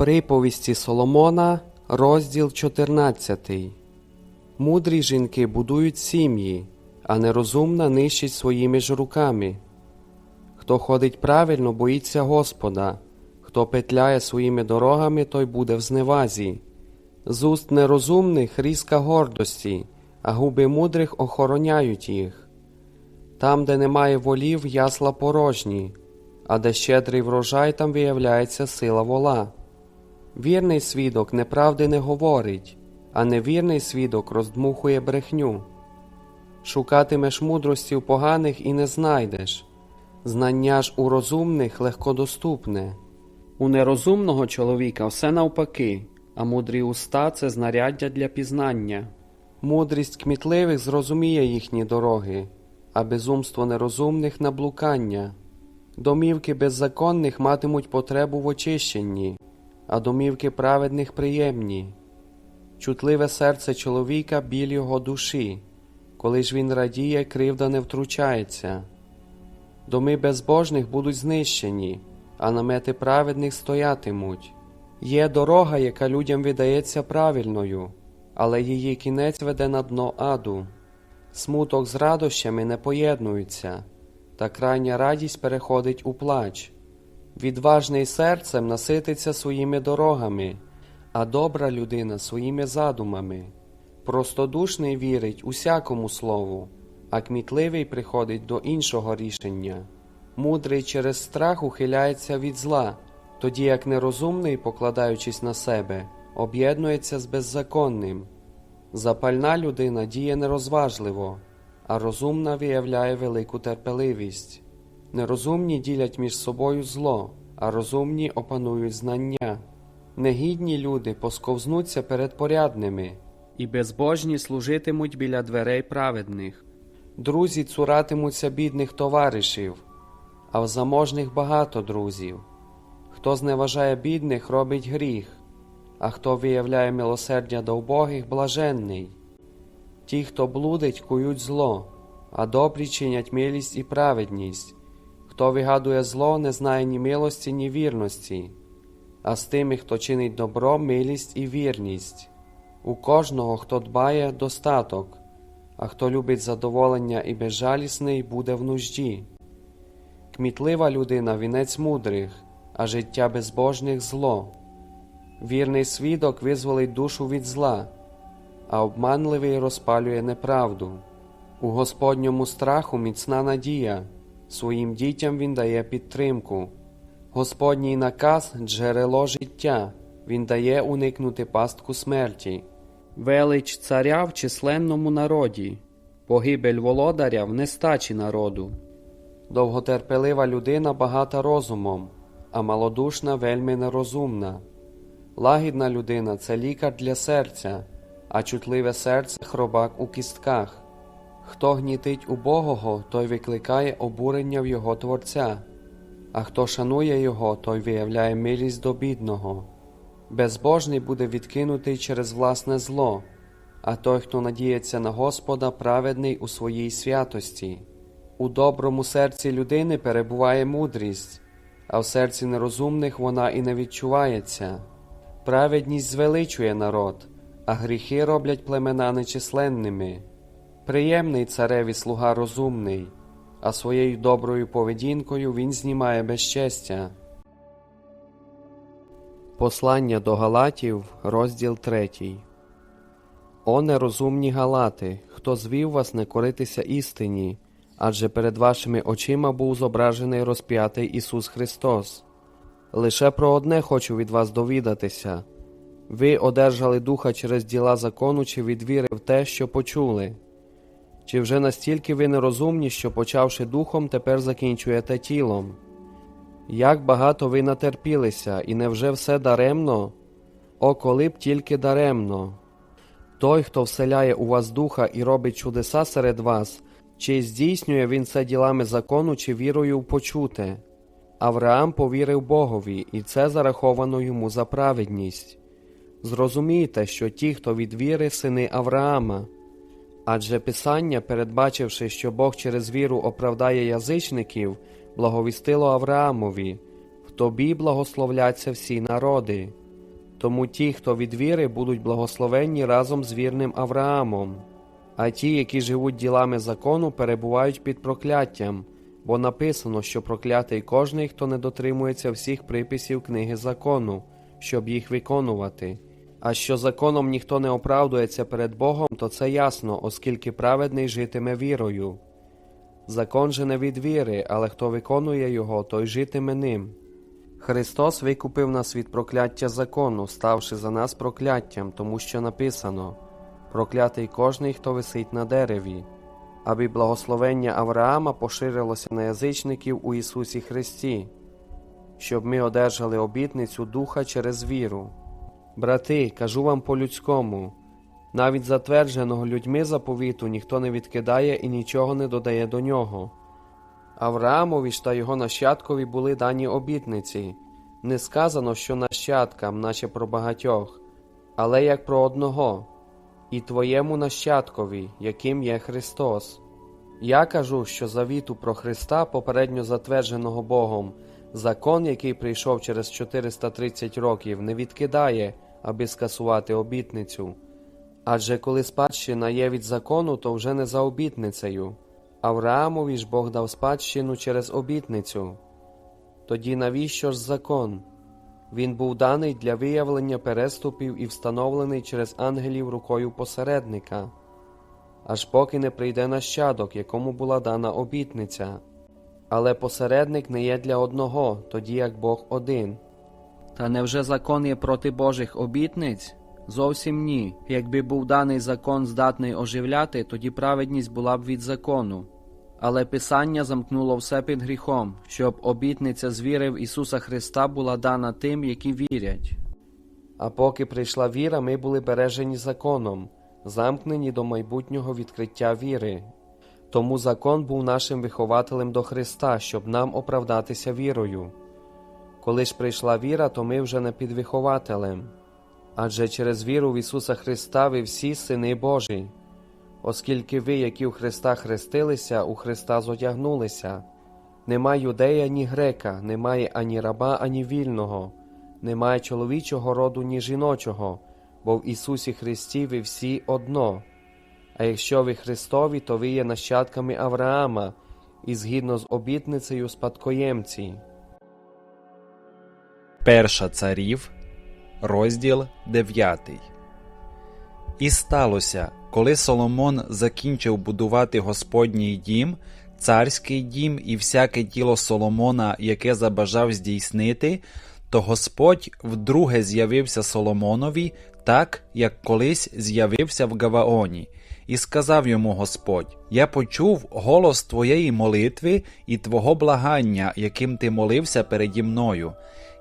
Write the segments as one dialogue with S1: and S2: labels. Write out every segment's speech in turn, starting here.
S1: Приповісті Соломона, розділ 14. Мудрі жінки будують сім'ї, а нерозумна нищить своїми ж руками. Хто ходить правильно, боїться Господа, хто петляє своїми дорогами, той буде в зневазі. З уст нерозумних різка гордості, а губи мудрих охороняють їх. Там, де немає волів, ясла порожні, а де щедрий врожай, там виявляється сила вола. Вірний свідок неправди не говорить, а невірний свідок роздмухує брехню. Шукатимеш мудрості у поганих і не знайдеш. Знання ж у розумних легкодоступне. У нерозумного чоловіка все навпаки, а мудрі уста це знаряддя для пізнання. Мудрість кмітливих зрозуміє їхні дороги, а безумство нерозумних на блукання. Домівки беззаконних матимуть потребу в очищенні, а домівки праведних приємні. Чутливе серце чоловіка біль його душі, коли ж він радіє, кривда не втручається. Доми безбожних будуть знищені, а намети праведних стоятимуть. Є дорога, яка людям видається правильною, але її кінець веде на дно аду. Смуток з радощами не поєднуються, та крайня радість переходить у плач. Відважний серцем насититься своїми дорогами, а добра людина своїми задумами. Простодушний вірить усякому слову, а кмітливий приходить до іншого рішення. Мудрий через страх ухиляється від зла, тоді як нерозумний, покладаючись на себе, об'єднується з беззаконним. Запальна людина діє нерозважливо, а розумна виявляє велику терпеливість. Нерозумні ділять між собою зло, а розумні опанують знання. Негідні люди посковзнуться перед порядними, і безбожні служитимуть біля дверей праведних. Друзі цуратимуться бідних товаришів, а в заможних багато друзів. Хто зневажає бідних, робить гріх, а хто виявляє милосердя до убогих, блаженний. Ті, хто блудить, кують зло, а добрі чинять милість і праведність. Хто вигадує зло, не знає ні милості, ні вірності, а з тими, хто чинить добро, милість і вірність. У кожного, хто дбає, достаток, а хто любить задоволення і безжалісний, буде в нужді. Кмітлива людина вінець мудрих, а життя безбожних зло. Вірний свідок визволить душу від зла, а обманливий розпалює неправду. У Господньому страху міцна надія, своїм дітям він дає підтримку. Господній наказ джерело життя, він дає уникнути пастку смерті. Велич царя в численному народі, погибель володаря в нестачі народу. Довготерпелива людина багата розумом, а малодушна вельми нерозумна. Лагідна людина це лікар для серця, а чутливе серце хробак у кістках. Хто гнітить убогого, той викликає обурення в його Творця, а хто шанує його, той виявляє милість до бідного. Безбожний буде відкинутий через власне зло, а той, хто надіється на Господа, праведний у своїй святості. У доброму серці людини перебуває мудрість, а в серці нерозумних вона і не відчувається. Праведність звеличує народ, а гріхи роблять племена нечисленними. Приємний цареві слуга розумний, а своєю доброю поведінкою він знімає безчестя. Послання до Галатів, розділ 3 О нерозумні Галати, хто звів вас не коритися істині, адже перед вашими очима був зображений розп'ятий Ісус Христос. Лише про одне хочу від вас довідатися ви одержали духа через діла закону, чи від віри в те, що почули? Чи вже настільки ви нерозумні, що, почавши духом, тепер закінчуєте тілом? Як багато ви натерпілися, і невже все даремно? О, коли б тільки даремно. Той, хто вселяє у вас духа і робить чудеса серед вас, чи здійснює він це ділами закону, чи вірою в почуте? Авраам повірив Богові, і це зараховано йому за праведність. Зрозумійте, що ті, хто від віри, сини Авраама. Адже Писання, передбачивши, що Бог через віру оправдає язичників, благовістило Авраамові в тобі благословляться всі народи. Тому ті, хто від віри, будуть благословенні разом з вірним Авраамом. А ті, які живуть ділами закону, перебувають під прокляттям, бо написано, що проклятий кожний, хто не дотримується всіх приписів книги закону, щоб їх виконувати. А що законом ніхто не оправдується перед Богом, то це ясно, оскільки праведний житиме вірою. Закон же не від віри, але хто виконує його, той житиме ним. Христос викупив нас від прокляття закону, ставши за нас прокляттям, тому що написано проклятий кожний, хто висить на дереві, аби благословення Авраама поширилося на язичників у Ісусі Христі, щоб ми одержали обітницю Духа через віру. Брати, кажу вам по-людському, навіть затвердженого людьми заповіту ніхто не відкидає і нічого не додає до нього. Авраамові ж та його нащадкові були дані обітниці. Не сказано, що нащадкам, наче про багатьох, але як про одного, і твоєму нащадкові, яким є Христос. Я кажу, що завіту про Христа, попередньо затвердженого Богом, закон, який прийшов через 430 років, не відкидає, аби скасувати обітницю. Адже коли спадщина є від закону, то вже не за обітницею. Авраамові ж Бог дав спадщину через обітницю. Тоді навіщо ж закон? Він був даний для виявлення переступів і встановлений через ангелів рукою посередника, аж поки не прийде нащадок, якому була дана обітниця. Але посередник не є для одного, тоді як Бог один. Та невже закон є проти Божих обітниць? Зовсім ні. Якби був даний закон здатний оживляти, тоді праведність була б від закону. Але Писання замкнуло все під гріхом, щоб обітниця з віри в Ісуса Христа була дана тим, які вірять. А поки прийшла віра, ми були бережені законом, замкнені до майбутнього відкриття віри. Тому закон був нашим вихователем до Христа, щоб нам оправдатися вірою. Коли ж прийшла віра, то ми вже не під вихователем. Адже через віру в Ісуса Христа ви всі сини Божі, оскільки ви, які у Христа хрестилися, у Христа зодягнулися. Нема юдея, ні грека, немає ані раба, ані вільного, немає чоловічого роду, ні жіночого, бо в Ісусі Христі ви всі одно. А якщо ви Христові, то ви є нащадками Авраама і згідно з обітницею спадкоємці.
S2: Перша царів, розділ 9. І сталося, коли Соломон закінчив будувати Господній дім, царський дім і всяке тіло Соломона, яке забажав здійснити, то Господь вдруге з'явився Соломонові, так, як колись з'явився в Гаваоні, і сказав йому Господь: Я почув голос твоєї молитви і твого благання, яким ти молився переді мною.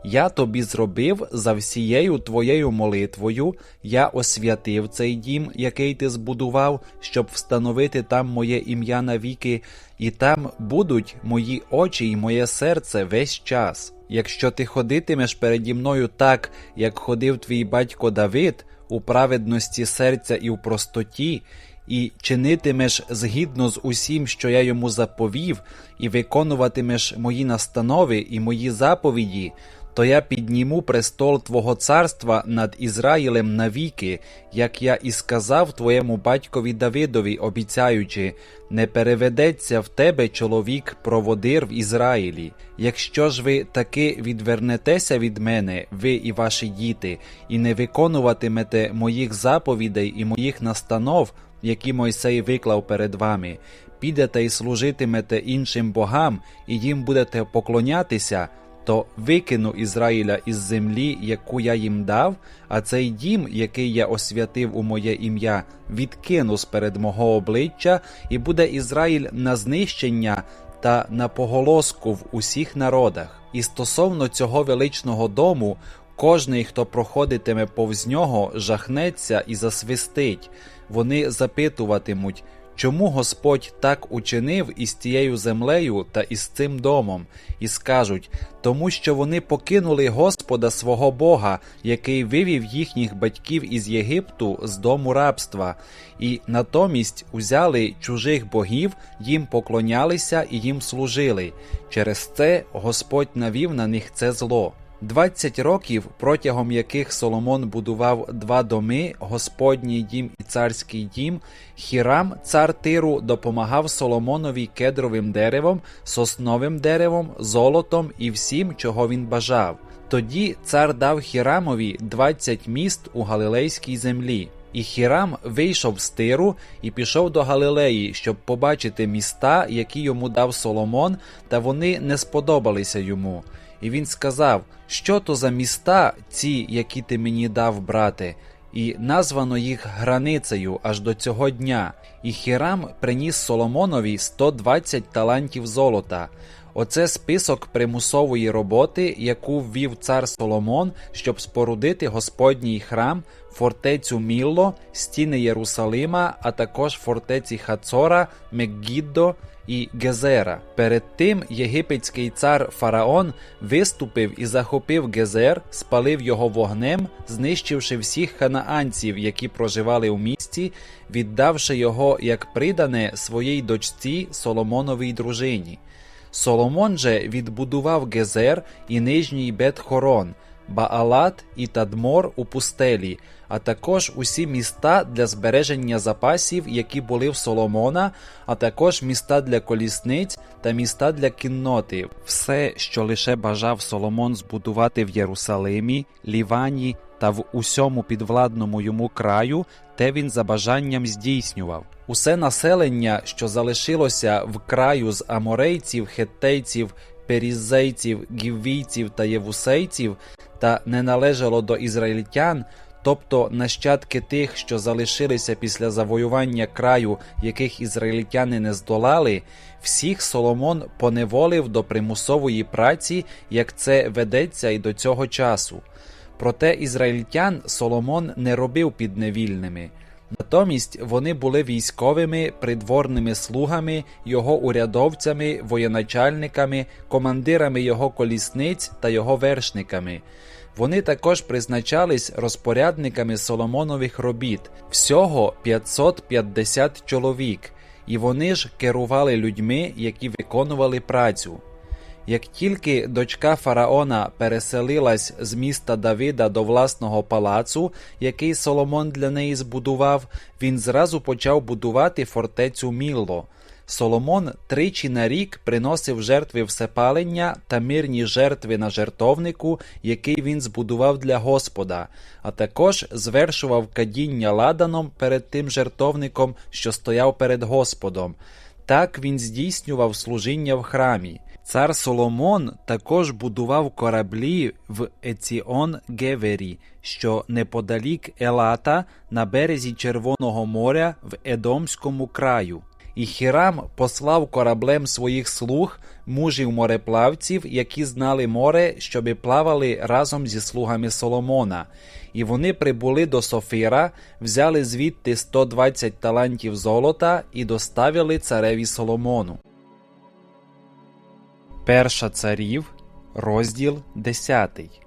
S2: Я тобі зробив за всією твоєю молитвою, я освятив цей дім, який ти збудував, щоб встановити там моє ім'я навіки, і там будуть мої очі і моє серце весь час. Якщо ти ходитимеш переді мною так, як ходив твій батько Давид, у праведності серця і в простоті, і чинитимеш згідно з усім, що я йому заповів, і виконуватимеш мої настанови і мої заповіді, то я підніму престол Твого царства над Ізраїлем навіки, як я і сказав твоєму батькові Давидові, обіцяючи, не переведеться в тебе чоловік проводир в Ізраїлі. Якщо ж ви таки відвернетеся від мене, ви і ваші діти, і не виконуватимете моїх заповідей і моїх настанов, які Мойсей виклав перед вами, підете і служитимете іншим богам, і їм будете поклонятися, то викину Ізраїля із землі, яку я їм дав, а цей дім, який я освятив у моє ім'я, відкину сперед мого обличчя, і буде Ізраїль на знищення та на поголоску в усіх народах. І стосовно цього величного дому, кожний, хто проходитиме повз нього, жахнеться і засвистить. Вони запитуватимуть, чому Господь так учинив із тією землею та із цим домом, і скажуть тому, що вони покинули Господа свого Бога, який вивів їхніх батьків із Єгипту з дому рабства, і натомість узяли чужих богів, їм поклонялися і їм служили. Через це Господь навів на них це зло. 20 років, протягом яких Соломон будував два доми, Господній дім і царський дім, Хірам, цар Тиру, допомагав Соломонові кедровим деревом, сосновим деревом, золотом і всім, чого він бажав. Тоді цар дав Хірамові 20 міст у Галилейській землі. І Хірам вийшов з Тиру і пішов до Галилеї, щоб побачити міста, які йому дав Соломон, та вони не сподобалися йому. І він сказав: Що то за міста, ці, які ти мені дав, брате? І названо їх границею аж до цього дня. І Хірам приніс Соломонові 120 талантів золота. Оце список примусової роботи, яку ввів цар Соломон, щоб спорудити Господній храм, фортецю Мілло, стіни Єрусалима, а також фортеці Хацора, Меггіддо і Гезера. Перед тим єгипетський цар Фараон виступив і захопив Гезер, спалив його вогнем, знищивши всіх ханаанців, які проживали у місті, віддавши його як придане своїй дочці Соломоновій дружині. Соломон же відбудував Гезер і нижній Бет-Хорон, Баалат і Тадмор у пустелі, а також усі міста для збереження запасів, які були в Соломона, а також міста для колісниць та міста для кінноти. Все, що лише бажав Соломон збудувати в Єрусалимі, Лівані та в усьому підвладному йому краю, те він за бажанням здійснював. Усе населення, що залишилося в краю з аморейців, хеттейців, перізейців, гіввійців та євусейців, та не належало до ізраїльтян, тобто нащадки тих, що залишилися після завоювання краю, яких ізраїльтяни не здолали, всіх Соломон поневолив до примусової праці, як це ведеться і до цього часу. Проте ізраїльтян Соломон не робив підневільними. Натомість вони були військовими придворними слугами, його урядовцями, воєначальниками, командирами його колісниць та його вершниками. Вони також призначались розпорядниками Соломонових робіт, всього 550 чоловік, і вони ж керували людьми, які виконували працю. Як тільки дочка фараона переселилась з міста Давида до власного палацу, який Соломон для неї збудував, він зразу почав будувати фортецю Мілло. Соломон тричі на рік приносив жертви всепалення та мирні жертви на жертовнику, який він збудував для Господа, а також звершував кадіння ладаном перед тим жертовником, що стояв перед Господом. Так він здійснював служіння в храмі. Цар Соломон також будував кораблі в Еціон Гевері, що неподалік Елата на березі Червоного моря в Едомському краю. І Хірам послав кораблем своїх слуг, мужів мореплавців, які знали море, щоби плавали разом зі слугами Соломона. І вони прибули до Софира, взяли звідти 120 талантів золота і доставили цареві Соломону. Перша царів, розділ 10.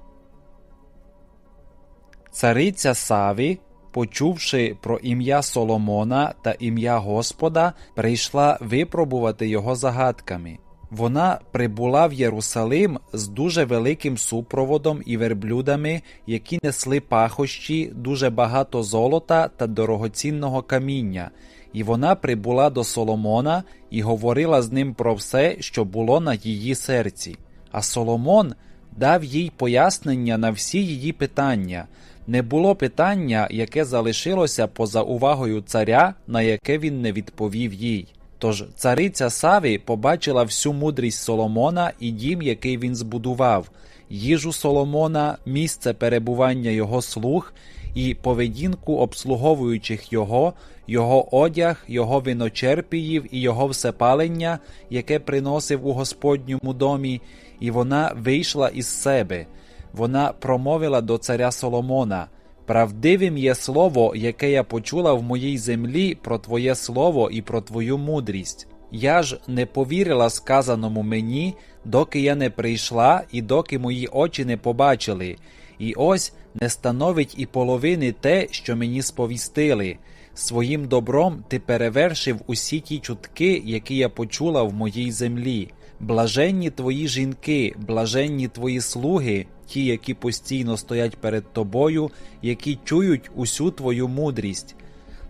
S2: Цариця Саві, почувши про ім'я Соломона та ім'я Господа, прийшла випробувати його загадками. Вона прибула в Єрусалим з дуже великим супроводом і верблюдами, які несли пахощі, дуже багато золота та дорогоцінного каміння, і вона прибула до Соломона і говорила з ним про все, що було на її серці. А Соломон дав їй пояснення на всі її питання. Не було питання, яке залишилося поза увагою царя, на яке він не відповів їй. Тож цариця Саві побачила всю мудрість Соломона і дім, який він збудував, їжу Соломона, місце перебування його слуг і поведінку обслуговуючих його, його одяг, його виночерпіїв і його всепалення, яке приносив у Господньому домі, і вона вийшла із себе. Вона промовила до царя Соломона. Правдивим є слово, яке я почула в моїй землі про Твоє слово і про Твою мудрість. Я ж не повірила сказаному мені, доки я не прийшла і доки мої очі не побачили. І ось не становить і половини те, що мені сповістили. Своїм добром ти перевершив усі ті чутки, які я почула в моїй землі. Блаженні твої жінки, блаженні твої слуги, ті, які постійно стоять перед тобою, які чують усю твою мудрість.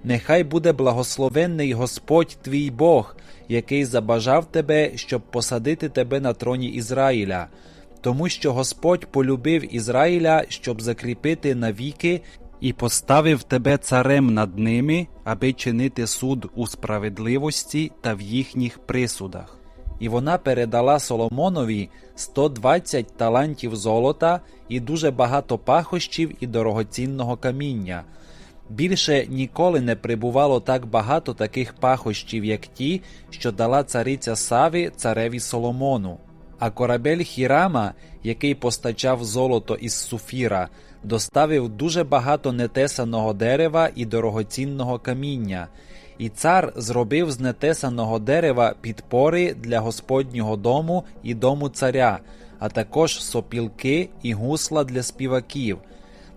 S2: Нехай буде благословенний Господь твій Бог, який забажав тебе, щоб посадити тебе на троні Ізраїля, тому що Господь полюбив Ізраїля, щоб закріпити навіки, і поставив тебе царем над ними, аби чинити суд у справедливості та в їхніх присудах. І вона передала Соломонові 120 талантів золота і дуже багато пахощів і дорогоцінного каміння. Більше ніколи не прибувало так багато таких пахощів, як ті, що дала цариця Саві цареві Соломону. А корабель Хірама, який постачав золото із суфіра, доставив дуже багато нетесаного дерева і дорогоцінного каміння. І цар зробив з нетесаного дерева підпори для Господнього дому і дому царя, а також сопілки і гусла для співаків.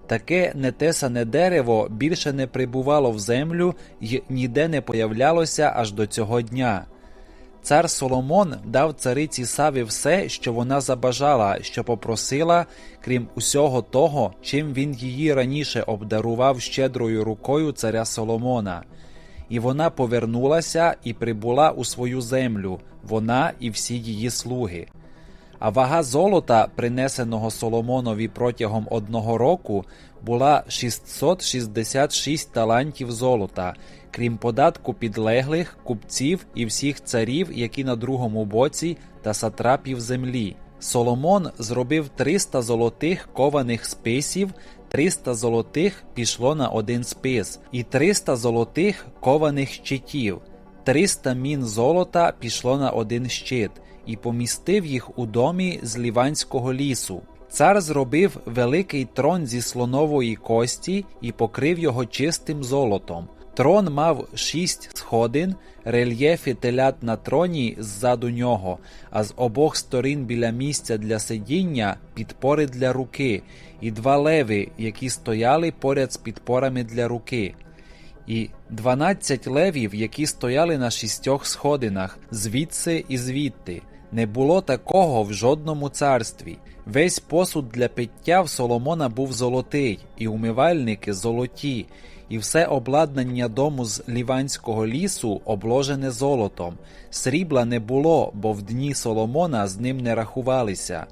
S2: Таке нетесане дерево більше не прибувало в землю й ніде не появлялося аж до цього дня. Цар Соломон дав цариці Саві все, що вона забажала, що попросила, крім усього того, чим він її раніше обдарував щедрою рукою царя Соломона. І вона повернулася і прибула у свою землю, вона і всі її слуги. А вага золота, принесеного Соломонові протягом одного року, була 666 талантів золота, крім податку підлеглих, купців і всіх царів, які на другому боці, та сатрапів землі. Соломон зробив 300 золотих кованих списів, 300 золотих пішло на один спис, і 300 золотих кованих щитів. 300 мін золота пішло на один щит, і помістив їх у домі з ліванського лісу. Цар зробив великий трон зі слонової кості і покрив його чистим золотом. Трон мав шість сходин, рельєфи телят на троні ззаду нього, а з обох сторін біля місця для сидіння підпори для руки, і два леви, які стояли поряд з підпорами для руки і дванадцять левів, які стояли на шістьох сходинах, звідси і звідти. Не було такого в жодному царстві. Весь посуд для пиття в Соломона був золотий, і умивальники золоті, і все обладнання дому з ліванського лісу обложене золотом. Срібла не було, бо в дні Соломона з ним не рахувалися.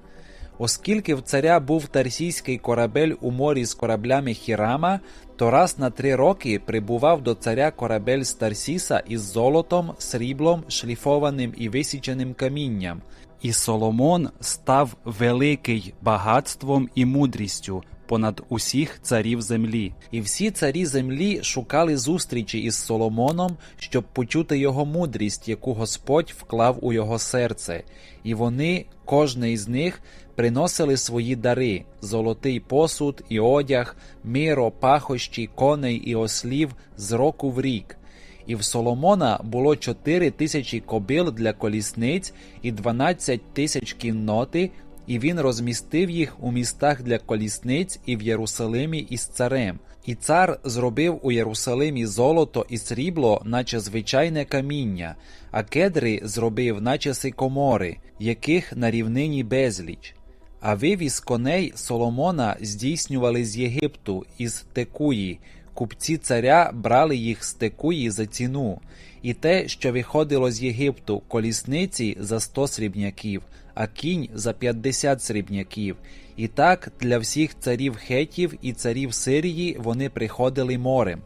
S2: Оскільки в царя був тарсійський корабель у морі з кораблями Хірама, то раз на три роки прибував до царя корабель з Тарсіса із золотом, сріблом, шліфованим і висіченим камінням. І Соломон став великий багатством і мудрістю понад усіх царів землі. І всі царі землі шукали зустрічі із Соломоном, щоб почути його мудрість, яку Господь вклав у його серце. І вони, кожний з них, приносили свої дари: золотий посуд і одяг, миро, пахощі, коней і ослів з року в рік. І в Соломона було чотири тисячі кобил для колісниць і дванадцять тисяч кінноти, і він розмістив їх у містах для колісниць і в Єрусалимі із царем. І цар зробив у Єрусалимі золото і срібло, наче звичайне каміння, а кедри зробив, наче сикомори, яких на рівнині безліч. А вивіз коней Соломона здійснювали з Єгипту, із Текуї. Купці царя брали їх з Текуї за ціну, і те, що виходило з Єгипту, колісниці за 100 срібняків, а кінь за 50 срібняків. І так для всіх царів хетів і царів Сирії вони приходили морем.